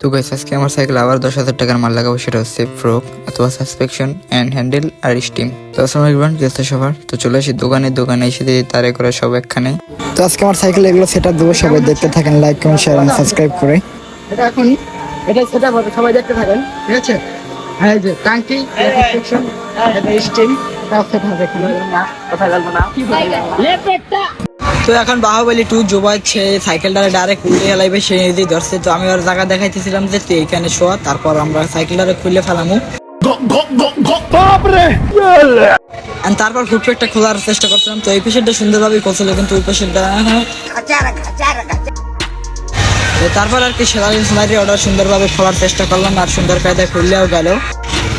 তো গাইস আজকে আমার সাইকেল আবার দশ হাজার টাকার মাল লাগাবো সেটা হচ্ছে ফ্রক অথবা সাসপেকশন অ্যান্ড হ্যান্ডেল আর স্টিম তো আসসালামু আলাইকুম গেছে সবার তো চলে আসি দোকানে দোকানে এসে দিয়ে তারে করে সব একখানে। তো আজকে আমার সাইকেল এগুলো সেট দেবো সবাই দেখতে থাকেন লাইক কমেন্ট শেয়ার এবং সাবস্ক্রাইব করে। এটা এখন এটা সেটা হবে সবাই দেখতে থাকেন ঠিক আছে? হ্যাঁ যে টাঙ্কি সেকশন এটা স্টিম সেট হবে এখানে। কথা বলব না। তো এখন বাহুবলি টু জোবাচ্ছে সাইকেলটা ডাইরেক্ট উল্টে ফেলাইবে সে নিজেই ধরছে। তো আমি ওর জায়গা দেখাইতেছিলাম যে তুই এখানে শোয়া তারপর আমরা সাইকেলটা খুলে ফেলামু। তারপর ফুটপ্যাকটা খোলার চেষ্টা করছিলাম। তো এই পেশেন্টটা সুন্দরভাবে করছিল কিন্তু ওই পেশেন্টটা তো তারপর আর কি সেলারি সেলারি অর্ডার সুন্দরভাবে খোলার চেষ্টা করলাম আর সুন্দর কায়দায় খুললেও গেল।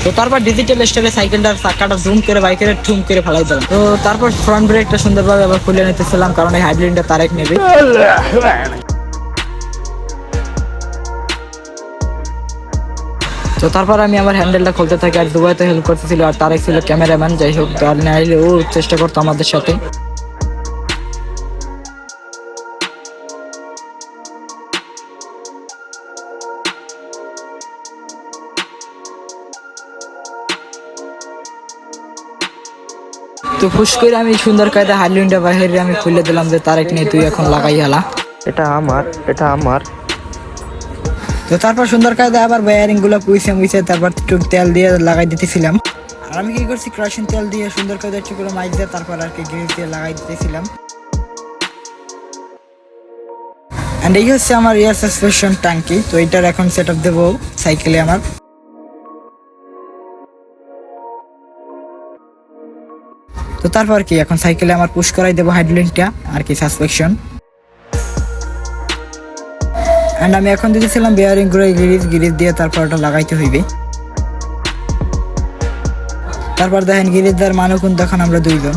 তো তারপর ডিজিটাল স্টাইলে সাইকেলটার চাকাটা জুম করে বাইকের ঠুম করে ফেলাই দিলাম। তো তারপর ফ্রন্ট ব্রেকটা সুন্দরভাবে আবার খুলে নিতেছিলাম, কারণ এই হাইড্রিনটা তারেক নেবে। তো তারপর আমি আমার হ্যান্ডেলটা খুলতে থাকি আর দুবাইতে হেল্প করতেছিল আর তারেক ছিল ক্যামেরাম্যান যাই হোক তার নাইলে ও চেষ্টা করতো আমাদের সাথে। তো ফুস করে আমি সুন্দর কায়দা হাইলিনটা বাইরে আমি খুলে দিলাম যে তারেক নিয়ে তুই এখন লাগাই হালা। এটা আমার এটা আমার। তো তারপর সুন্দর কায়দা আবার ওয়ারিংগুলো পুইছে মুইছে তারপর একটু তেল দিয়ে লাগাই দিতেছিলাম। আর আমি কি করছি ক্রাশিং তেল দিয়ে সুন্দর কায়দা একটু করে মাইক দিয়ে তারপর আর কি গ্রিল দিয়ে লাগাই দিতেছিলাম। এন্ড এই হচ্ছে আমার এয়ার সাসপেনশন ট্যাঙ্কি তো এটার এখন সেট আপ দেবো সাইকেলে আমার। তো তারপর কি, এখন সাইকেলে আমার পুশ করাই দেবো হাইড্রোলিনটা আর কি সাসপেকশন এন্ড আমি এখন দিতেছিলাম বেয়ারিং করে গিরিজ গিরিজ দিয়ে তারপর ওটা লাগাইতে হইবে। তারপর দেখেন গিরিজদার মানুষ কোন তখন আমরা দুইজন।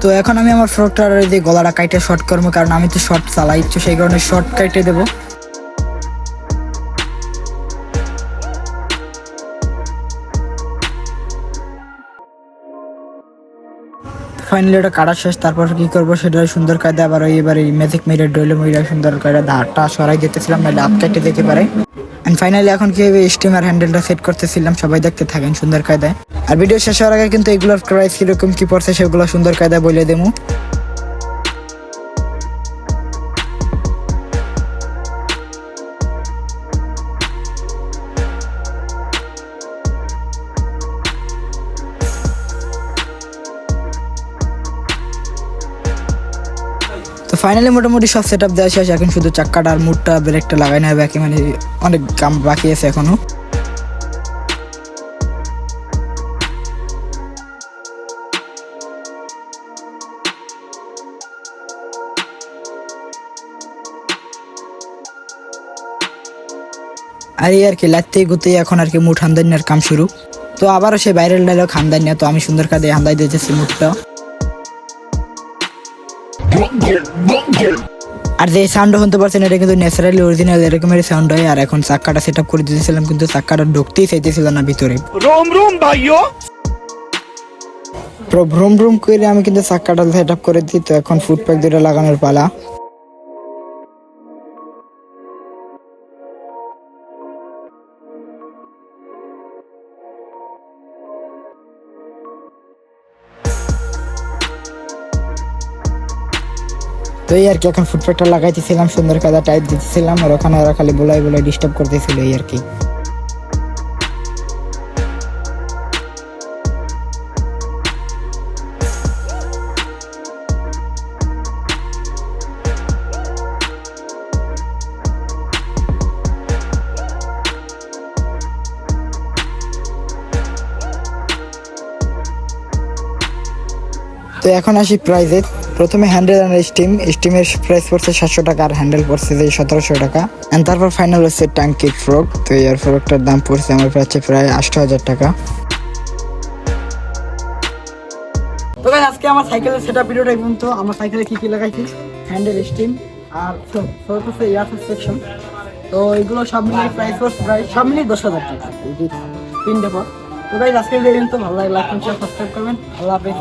তো এখন আমি আমার ফ্রকটার যে গলাটা কাইটে শর্ট করব, কারণ আমি তো শর্ট চালাই, তো সেই কারণে শর্ট কাইটে দেবো। ফাইনালি ওটা কাটা শেষ, তারপর কি করব সেটা সুন্দর কায়দা আবার ওই এবার এই ম্যাজিক মেরে ডইলে মহিলা সুন্দর কায়দা ধারটা সরাই দিতেছিলাম না ডাব কেটে যেতে পারে। অ্যান্ড ফাইনালি এখন কি স্টিমার হ্যান্ডেলটা সেট করতেছিলাম, সবাই দেখতে থাকেন সুন্দর কায়দায় আর ভিডিও শেষ হওয়ার আগে কিন্তু এগুলোর প্রাইস কীরকম, কি পড়ছে সেগুলো সুন্দর কায়দায় বলে দেবো। ফাইনালি মোটামুটি সব সেট আপ দেওয়া শেষ। এখন শুধু চাক্কাটা আর মুডটা ব্রেকটা লাগাই না বাকি মানে অনেক কাম বাকি আছে এখনও। আর এই আর কি লাইতেই গুতেই এখন আর কি মুঠ হান্দানিয়ার কাম শুরু। তো আবারও সে বাইরের ডাইলগ হান্দানিয়া তো আমি সুন্দর কাদে হান্দাই দিয়েছি মুঠটা আর যে সাউন্ড শুনতে পারছেন এটা কিন্তু ন্যাচারালি অরিজিনাল এরকমের সাউন্ড হয়। আর এখন চাক্কাটা সেট আপ করে দিয়েছিলাম কিন্তু চাক্কাটা ঢুকতেই চাইতেছিল না ভিতরে। রোম রোম ভাইও ভ্রম ভ্রম করে আমি কিন্তু চাক্কাটা সেট আপ করে দিই তো এখন ফুড প্যাক দুটো লাগানোর পালা। তো এই আর কি, এখন ফুটপ্যাকটা লাগাইতেছিলাম, সুন্দর কাদা টাইপ দিতেছিলাম, আর ওখানে ওরা খালি বলাই বলাই ডিস্টার্ব করতেছিল এই আর কি। তো এখন আসি প্রাইজে প্রথমে হ্যান্ডেল আর স্টিম স্টিমের প্রাইস পড়ছে সাতশো টাকা আর হ্যান্ডেল পড়ছে যে সতেরোশো টাকা। অ্যান্ড তারপর ফাইনাল হচ্ছে ট্যাঙ্কি ফ্রক তো এয়ার ফ্রকটার দাম পড়ছে আমার কাছে প্রায় আটশো হাজার টাকা। তো আজকে আমার সাইকেলের সেটা ভিডিওটা কিন্তু আমার সাইকেলে কি কি লাগাইছি? হ্যান্ডেল স্টিম আর ফ্রক হচ্ছে এয়ার সেকশন তো এগুলো সব মিলিয়ে প্রাইস পড়ছে প্রায় সব মিলিয়ে দশ হাজার টাকা। তিনটে পর তো গাইজ আজকের ভিডিও কিন্তু ভালো লাগে লাইক সাবস্ক্রাইব করবেন। আল্লাহ হাফেজ।